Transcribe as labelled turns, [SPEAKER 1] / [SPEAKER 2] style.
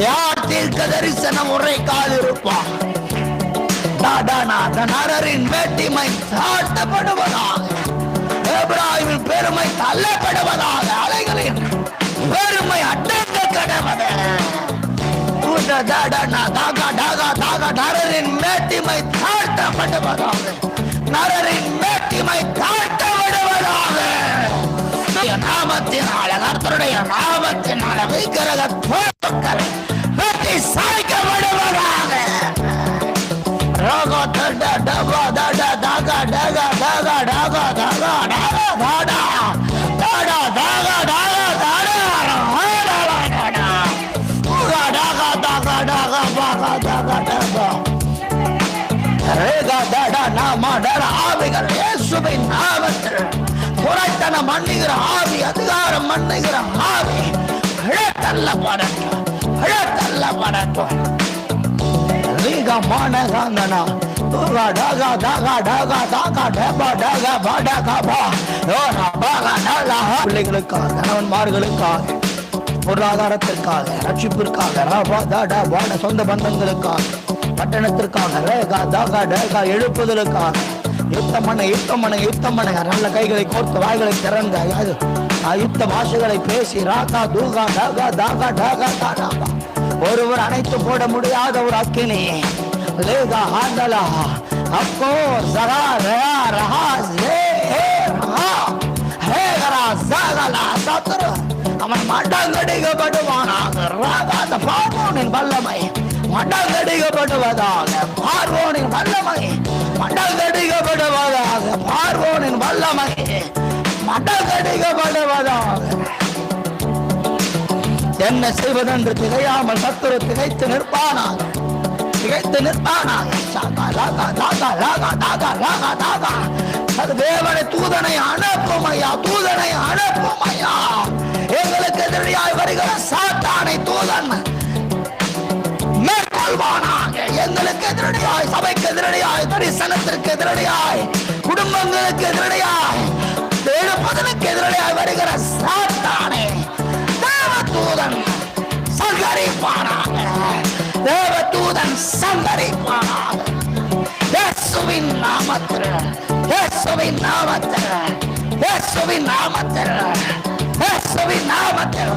[SPEAKER 1] யார் தீர்க்க தரிசனம் உரைக்காது இருப்பான் நரரின் வேட்டிமை சாட்டப்படுவதாக எப்ராஹிமின் பெருமை தள்ளப்படுவதாக அலைகளின் பெருமை அடங்க கடவது. நரரின் மேட்டிமை தாழ்த்தப்படுவதாக நரரின் மேட்டிமை தாழ்த்தப்படுவதாக நாமத்தினால கர்த்தருடைய நாமத்தினால விக்கிரக ஆடர் ஆவிகள் இயேசுவின் நாமத்தில். புறத்தனம் பண்ணுகிற ஆவி அதிகாரம் பண்ணுகிற ஆவி இழத்தல்ல படட்டும் இழத்தல்ல படட்டும். Liga mana gandana. Uga daga daga daga daga deba daga badaga யோனா பாகா நாளா பிள்ளைகளுக்காக கணவன்மார்களுக்காக பொருளாதாரத்திற்காக ரட்சிப்பிற்காக ராபா தாடா வாட சொந்த பந்தங்களுக்காக பட்டணத்திற்கான ரேகா தாகா டேகா எழுப்புதலுக்காக. யுத்தம் பண்ண யுத்தம் பண்ண யுத்தம் பண்ணுங்க நல்ல கைகளை கோர்த்து வாய்களை திறந்த யுத்த பாஷைகளை பேசி ராகா தூகா டாகா தாகா டாகா தாடாபா ஒருவர் அணைத்து போட முடியாத ஒரு அக்கினி. லேகா ஹாண்டலா அப்போ சரா ரயா ரஹா ஜே ஹே ரஹா ஹே கரா சாகலா சத்துரு அவன் மண்டங்கடிக்கப்படுவானாக ராகாத பார்வோனின் வல்லமை. மண்டங்கடிக்கப்படுவதாக பார்வோனின் வல்லமை. மண்டங்கடிக்கப்படுவதாக பார்வோனின் வல்லமை. மண்டங்கடிக்கப்படுவதாக என்ன செய்வதென்று திகையாமல் சத்துரு திகைத்து நிற்பானாக. திகைத்து நிற்பானாக. தேவனை தூதனை அனுப்பும் ஐயா தூதனை அனுப்பும் எதிரடியாய் சபைக்கு எதிரடியாய் தரிசனத்திற்கு எதிரடியாய் குடும்பங்களுக்கு எதிரடியாய் எழுப்பதனுக்கு எதிரடியாய் வருகிற சாத்தானே தேவதூதன் சங்கரிப்பானாக. தேவதூதன் சங்கரிப்பானாக. இயேசுவின் நாமத்தில் இயேசுவின் நாமத்தில் இயேசுவின் நாமத்தில் இயேசுவின் நாமத்தில்.